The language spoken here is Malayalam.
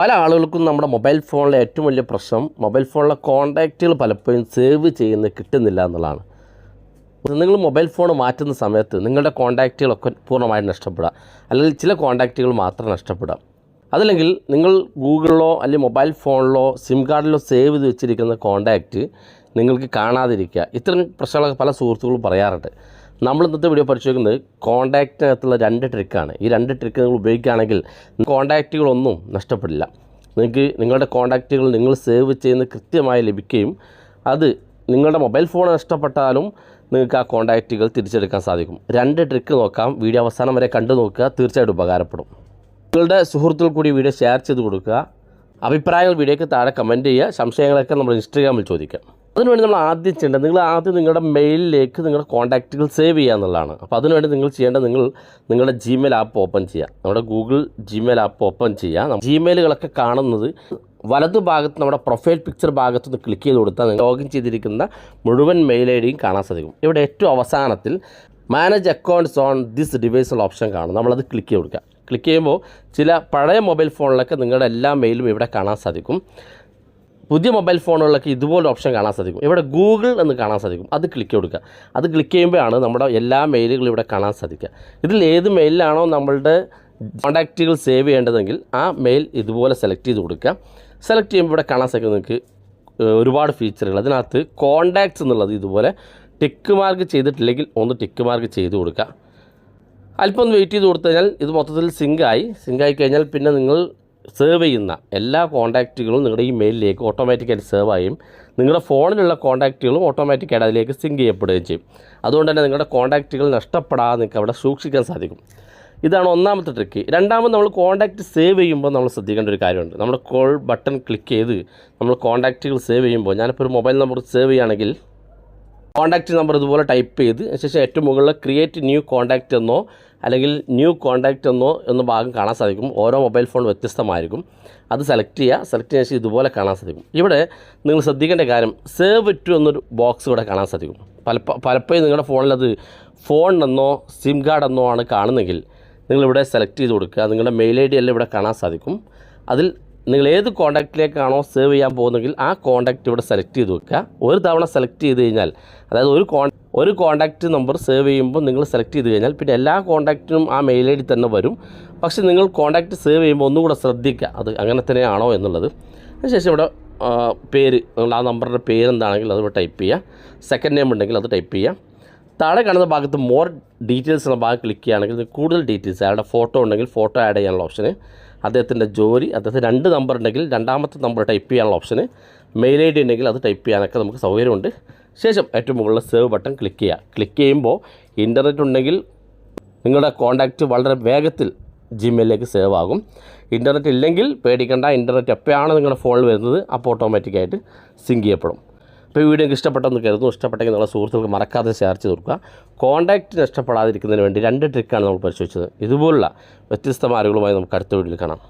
പല ആളുകൾക്കും നമ്മുടെ മൊബൈൽ ഫോണിലെ ഏറ്റവും വലിയ പ്രശ്നം മൊബൈൽ ഫോണിലെ കോൺടാക്റ്റുകൾ പലപ്പോഴും സേവ് ചെയ്യുന്ന കിട്ടുന്നില്ല എന്നുള്ളതാണ്. നിങ്ങൾ മൊബൈൽ ഫോൺ മാറ്റുന്ന സമയത്ത് നിങ്ങളുടെ കോൺടാക്റ്റുകളൊക്കെ പൂർണമായും നഷ്ടപ്പെടുക. അല്ലെങ്കിൽ ചില കോൺടാക്റ്റുകൾ മാത്രം നഷ്ടപ്പെടാം അതല്ലെങ്കിൽ നിങ്ങൾ ഗൂഗിളിലോ അല്ലെങ്കിൽ മൊബൈൽ ഫോണിലോ സിം കാർഡിലോ സേവ് ചെയ്ത് വെച്ചിരിക്കുന്ന കോൺടാക്റ്റ് നിങ്ങൾക്ക് കാണാതിരിക്കുക. ഇത്തരം പ്രശ്നങ്ങളൊക്കെ പല സുഹൃത്തുക്കളും പറയാറുണ്ട്. നമ്മൾ ഇന്നത്തെ വീഡിയോ പരിശോധിക്കുന്നത് കോൺടാക്റ്റിനകത്തുള്ള രണ്ട് ട്രിക്കാണ് ഈ രണ്ട് ട്രിക്ക് നിങ്ങൾ ഉപയോഗിക്കുകയാണെങ്കിൽ കോൺടാക്റ്റുകളൊന്നും നഷ്ടപ്പെടില്ല. നിങ്ങൾക്ക് നിങ്ങളുടെ കോൺടാക്റ്റുകൾ നിങ്ങൾ സേവ് ചെയ്യുന്ന കൃത്യമായി ലഭിക്കുകയും അത് നിങ്ങളുടെ മൊബൈൽ ഫോൺ നഷ്ടപ്പെട്ടാലും നിങ്ങൾക്ക് ആ കോൺടാക്റ്റുകൾ തിരിച്ചെടുക്കാൻ സാധിക്കും. രണ്ട് ട്രിക്ക് നോക്കാം. വീഡിയോ അവസാനം വരെ കണ്ടു നോക്കുക. തീർച്ചയായിട്ടും ഉപകാരപ്പെടും. നിങ്ങളുടെ സുഹൃത്തുക്കൾ കൂടി വീഡിയോ ഷെയർ ചെയ്ത് കൊടുക്കുക. അഭിപ്രായങ്ങൾ വീഡിയോയ്ക്ക് താഴെ കമന്റ് ചെയ്യുക. സംശയങ്ങളൊക്കെ നമ്മൾ ഇൻസ്റ്റഗ്രാമിൽ ചോദിക്കാം. അതിനുവേണ്ടി നമ്മൾ ആദ്യം ചെയ്യേണ്ടത് നിങ്ങൾ ആദ്യം നിങ്ങളുടെ മെയിലിലേക്ക് നിങ്ങളുടെ കോൺടാക്റ്റുകൾ സേവ് ചെയ്യുക എന്നുള്ളതാണ്. അപ്പോൾ അതിനുവേണ്ടി നിങ്ങൾ ചെയ്യേണ്ടത് നിങ്ങൾ നിങ്ങളുടെ ജിമെയിൽ ആപ്പ് ഓപ്പൺ ചെയ്യുക. നമ്മുടെ ഗൂഗിൾ ജിമെയിൽ ആപ്പ് ഓപ്പൺ ചെയ്യുക. ജിമെയിലുകളൊക്കെ കാണുന്നത് വലതു ഭാഗത്ത് നമ്മുടെ പ്രൊഫൈൽ പിക്ചർ ഭാഗത്ത് നിന്ന് ക്ലിക്ക് ചെയ്ത് കൊടുത്താൽ ലോഗിൻ ചെയ്തിരിക്കുന്ന മുഴുവൻ മെയിൽ ഐ ഡിയും കാണാൻ സാധിക്കും. ഇവിടെ ഏറ്റവും അവസാനത്തിൽ manage accounts on this device ഉള്ള ഓപ്ഷൻ കാണും. നമ്മളത് ക്ലിക്ക് ചെയ്ത് കൊടുക്കുക. ക്ലിക്ക് ചെയ്യുമ്പോൾ ചില പഴയ മൊബൈൽ ഫോണിലൊക്കെ നിങ്ങളുടെ എല്ലാ മെയിലും ഇവിടെ കാണാൻ സാധിക്കും. പുതിയ മൊബൈൽ ഫോണുകളിലൊക്കെ ഇതുപോലെ ഓപ്ഷൻ കാണാൻ സാധിക്കും. ഇവിടെ ഗൂഗിൾ എന്ന് കാണാൻ സാധിക്കും. അത് ക്ലിക്ക് കൊടുക്കുക. അത് ക്ലിക്ക് ചെയ്യുമ്പോഴാണ് നമ്മുടെ എല്ലാ മെയിലുകളും ഇവിടെ കാണാൻ സാധിക്കുക. ഇതിൽ ഏത് മെയിലാണോ നമ്മളുടെ കോൺടാക്റ്റുകൾ സേവ് ചെയ്യേണ്ടതെങ്കിൽ ആ മെയിൽ ഇതുപോലെ സെലക്ട് ചെയ്ത് കൊടുക്കുക. സെലക്ട് ചെയ്യുമ്പോൾ ഇവിടെ കാണാൻ സാധിക്കും നിങ്ങൾക്ക് ഒരുപാട് ഫീച്ചറുകൾ അതിനകത്ത് കോണ്ടാക്ട്സ് എന്നുള്ളത് ഇതുപോലെ ടിക്ക് മാർക്ക് ചെയ്തിട്ടില്ലെങ്കിൽ ഒന്ന് ടിക്ക് മാർക്ക് ചെയ്ത് കൊടുക്കുക. അല്പം ഒന്ന് വെയിറ്റ് ചെയ്ത് കൊടുത്തു കഴിഞ്ഞാൽ ഇത് മൊത്തത്തിൽ സിങ്കായി സിങ്കായി കഴിഞ്ഞാൽ പിന്നെ നിങ്ങൾ സേവ് ചെയ്യുന്ന എല്ലാ കോൺടാക്റ്റുകളും നിങ്ങളുടെ ഈ മെയിലിലേക്ക് ഓട്ടോമാറ്റിക്കായിട്ട് സേവ് ആയും നിങ്ങളുടെ ഫോണിലുള്ള കോൺടാക്റ്റുകളും ഓട്ടോമാറ്റിക്കായിട്ട് അതിലേക്ക് സിങ്ക് ചെയ്യപ്പെടുകയും ചെയ്യും. അതുകൊണ്ട് തന്നെ നിങ്ങളുടെ കോൺടാക്റ്റുകൾ നഷ്ടപ്പെടാതെ നിങ്ങൾക്ക് അവിടെ സൂക്ഷിക്കാൻ സാധിക്കും. ഇതാണ് ഒന്നാമത്തെ ട്രിക്ക് രണ്ടാമത് നമ്മൾ കോൺടാക്റ്റ് സേവ് ചെയ്യുമ്പോൾ നമ്മൾ ശ്രദ്ധിക്കേണ്ട ഒരു കാര്യമുണ്ട്. നമ്മൾ കോൾ ബട്ടൺ ക്ലിക്ക് ചെയ്ത് നമ്മൾ കോൺടാക്റ്റുകൾ സേവ് ചെയ്യുമ്പോൾ ഞാനിപ്പോൾ ഒരു മൊബൈൽ നമ്പർ സേവ് ചെയ്യുകയാണെങ്കിൽ കോൺടാക്റ്റ് നമ്പർ ഇതുപോലെ ടൈപ്പ് ചെയ്ത് ശേഷം ഏറ്റവും മുകളിൽ ക്രിയേറ്റ് ന്യൂ കോൺടാക്റ്റ് എന്നോ അല്ലെങ്കിൽ ന്യൂ കോൺടാക്റ്റ് എന്നോ എന്ന ഭാഗം കാണാൻ സാധിക്കും. ഓരോ മൊബൈൽ ഫോൺ വ്യത്യസ്തമായിരിക്കും. അത് സെലക്ട് ചെയ്യുക സെലക്ട് ചെയ്യാൻ ശേഷം ഇതുപോലെ കാണാൻ സാധിക്കും. ഇവിടെ നിങ്ങൾ ശ്രദ്ധിക്കേണ്ട കാര്യം സേവ് ടു എന്നൊരു ബോക്സ് ഇവിടെ കാണാൻ സാധിക്കും. പല പലപ്പോഴും നിങ്ങളുടെ ഫോണിൽ അത് സിം കാർഡ് എന്നോ ആണ് കാണുന്നെങ്കിൽ നിങ്ങളിവിടെ സെലക്ട് ചെയ്ത് കൊടുക്കുക. നിങ്ങളുടെ മെയിൽ ഐ ഡി എല്ലാം ഇവിടെ കാണാൻ സാധിക്കും. അതിൽ നിങ്ങൾ ഏത് കോൺടാക്റ്റിലേക്കാണോ സേവ് ചെയ്യാൻ പോകുന്നെങ്കിൽ ആ കോൺടാക്റ്റ് ഇവിടെ സെലക്ട് ചെയ്ത് വെക്കുക. ഒരു തവണ സെലക്ട് ചെയ്ത് കഴിഞ്ഞാൽ അതായത് ഒരു കോൺ ഒരു കോൺടാക്റ്റ് നമ്പർ സേവ് ചെയ്യുമ്പോൾ നിങ്ങൾ സെലക്ട് ചെയ്ത് കഴിഞ്ഞാൽ പിന്നെ എല്ലാ കോൺടാക്റ്റിനും ആ മെയിൽ ഐ ഡി തന്നെ വരും. പക്ഷേ നിങ്ങൾ കോൺടാക്റ്റ് സേവ് ചെയ്യുമ്പോൾ ഒന്നുകൂടെ ശ്രദ്ധിക്കുക അത് അങ്ങനെ തന്നെയാണോ എന്നുള്ളത്. അതിനുശേഷം ഇവിടെ പേര് നിങ്ങൾ ആ നമ്പറിന്റെ പേര് എന്താണെങ്കിൽ അത് ടൈപ്പ് ചെയ്യുക. സെക്കൻഡ് നെയിം ഉണ്ടെങ്കിൽ അത് ടൈപ്പ് ചെയ്യുക. താഴെ കാണുന്ന ഭാഗത്ത് മോർ ഡീറ്റെയിൽസ് എന്ന ഭാഗം ക്ലിക്ക് ചെയ്യുകയാണെങ്കിൽ കൂടുതൽ ഡീറ്റെയിൽസ് അയാളുടെ ഫോട്ടോ ഉണ്ടെങ്കിൽ ഫോട്ടോ ആഡ് ചെയ്യാനുള്ള ഓപ്ഷന്. അദ്ദേഹത്തിന്റെ ജോലി അദ്ദേഹത്തിന് രണ്ട് നമ്പർ ഉണ്ടെങ്കിൽ രണ്ടാമത്തെ നമ്പർ ടൈപ്പ് ചെയ്യാനുള്ള ഓപ്ഷന് മെയിൽ ഐ ഡി ഉണ്ടെങ്കിൽ അത് ടൈപ്പ് ചെയ്യാനൊക്കെ നമുക്ക് സൗകര്യമുണ്ട്. ശേഷം ഏറ്റവും മുകളിൽ സേവ് ബട്ടൺ ക്ലിക്ക് ചെയ്യുക. ക്ലിക്ക് ചെയ്യുമ്പോൾ ഇന്റർനെറ്റ് ഉണ്ടെങ്കിൽ നിങ്ങളുടെ കോൺടാക്റ്റ് വളരെ വേഗത്തിൽ ജിമെയിലേക്ക് സേവ് ആകും. ഇന്റർനെറ്റ് ഇല്ലെങ്കിൽ പേടിക്കേണ്ട ഇന്റർനെറ്റ് എപ്പോഴാണ് നിങ്ങളുടെ ഫോണിൽ വരുന്നത് അപ്പോൾ ഓട്ടോമാറ്റിക്കായിട്ട് സിങ്ക് ചെയ്യപ്പെടും. അപ്പോൾ ഈ വീഡിയോ നിങ്ങൾക്ക് ഇഷ്ടപ്പെട്ടെന്ന് കരുതുന്നു. ഇഷ്ടപ്പെട്ടെങ്കിൽ നിങ്ങളുടെ സുഹൃത്തുക്കൾക്ക് മറക്കാതെ ഷെയർ ചെയ്ത് കൊടുക്കുക. കോൺടാക്റ്റ് നഷ്ടപ്പെടാതിരിക്കുന്നതിന് വേണ്ടി രണ്ട് ട്രിക്കാണ് നമ്മൾ പരിശോധിച്ചത്. ഇതുപോലുള്ള വ്യത്യസ്ത മാർഗങ്ങളുമായി നമുക്ക് അടുത്ത വീഡിയോയിൽ കാണാം.